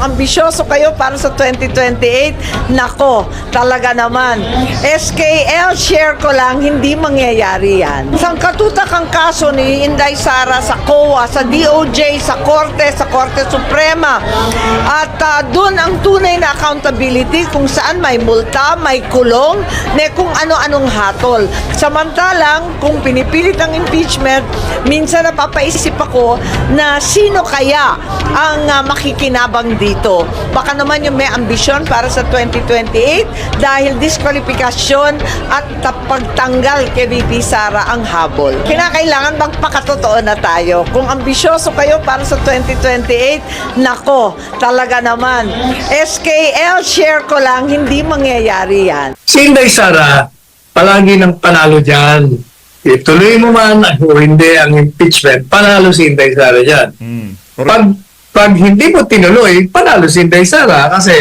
ambisyoso kayo para sa 2028, nako, talaga naman. SKL, share ko lang, hindi mangyayari yan. Sangkatutak ang kaso ni Inday Sara sa COA, sa DOJ, sa Korte, sa Korte Suprema. At ah, doon ang tunay na accountability kung saan may multa, may kulong, ne kung ano-anong hatol. Samantalang, kung pinipilit ang impeachment, minsan napapaisip ako na sino kaya ang ah, makikinabang dito. Baka naman yung may ambisyon para sa 2028 dahil diskwalifikasyon at pagtanggal kay VP Sara ang habol. Kinakailangan magpakatotoo na tayo. Kung ambisyoso kayo para sa 2028, nako, talaga naman. SKL, share ko lang, hindi mangyayari yan. Si Inday Sara, palagi ng panalo dyan. Ituloy mo man o hindi ang impeachment, panalo si Inday Sara dyan. Mm. Pag, pag hindi mo tinuloy, panalo si Inday Sara kasi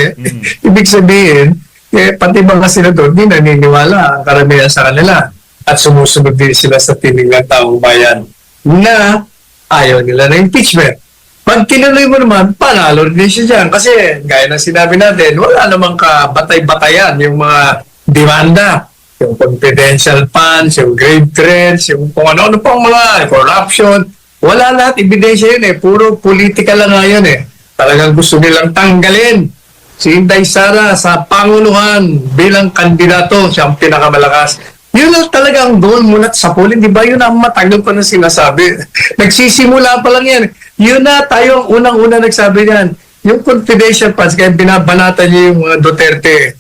ibig sabihin, eh, pati mga senador, di naniniwala ang karamihan sa kanila. At sumusunod din sila sa tinig ng taong bayan na ayaw nila ng impeachment. Pag tinuloy mo naman, panalo rin siya dyan. Kasi, gaya ng sinabi natin, wala namang kabatay-batayan yung mga demanda. Yung confidential funds, yung grave trends, yung kung ano-ano pang mga corruption. Wala lahat, ebidensya yun eh. Puro politika lang nga yun eh. Talagang gusto nilang tanggalin si Inday Sara sa Pangunuhan bilang kandidato, siyang pinakamalakas. Yun lang talagang goal muna sa polling, di ba? Yun ang matagal ko na sinasabi. Nagsisimula pa lang yan. Yun na tayo ang unang-una nagsabi niyan. Yung confidential funds, kaya binabanatan niyo yung mga Duterte,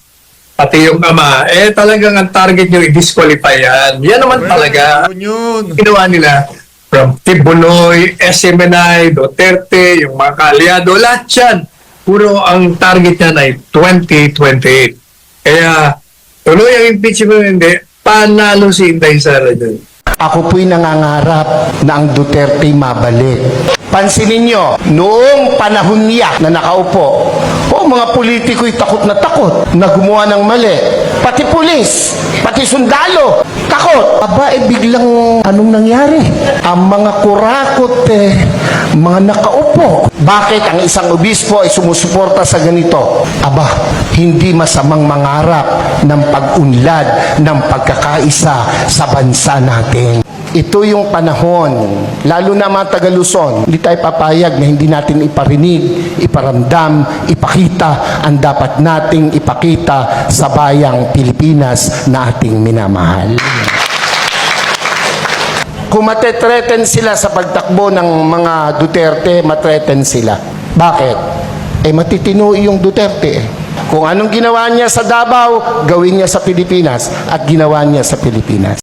pati yung ama, eh talagang ang target niyo i-disqualify yan. Yan naman talaga Yun yun. ginawa nila from Tibuloy, SMNI, Duterte, yung mga kaalyado, lahat yan. Puro ang target niyan ay 2028. Kaya tuloy ang impeachment hindi, panalo si Inday Sara dun. Ako po'y nangangarap na ang Duterte mabalik. Pansinin nyo, noong panahon niya na nakaupo, o mga politiko'y takot na takot na gumawa ng mali. Pati pulis, pati sundalo, takot. Aba, eh biglang anong nangyari? Ang mga kurakot eh, mga nakaupo. Bakit ang isang obispo ay sumusuporta sa ganito? Aba, hindi masamang mangarap ng pag-unlad ng pagkakaisa sa bansa natin. Ito yung panahon, lalo na mga taga Luzon, hindi tayo papayag na hindi natin iparinig, iparamdam, ipakita ang dapat nating ipakita sa bayang Pilipinas na ating minamahal. Kung matetreten sila sa pagtakbo ng mga Duterte, matreten sila. Bakit? Eh matitino yung Duterte eh. Kung anong ginawa niya sa Davao, gawin niya sa Pilipinas at ginawa niya sa Pilipinas.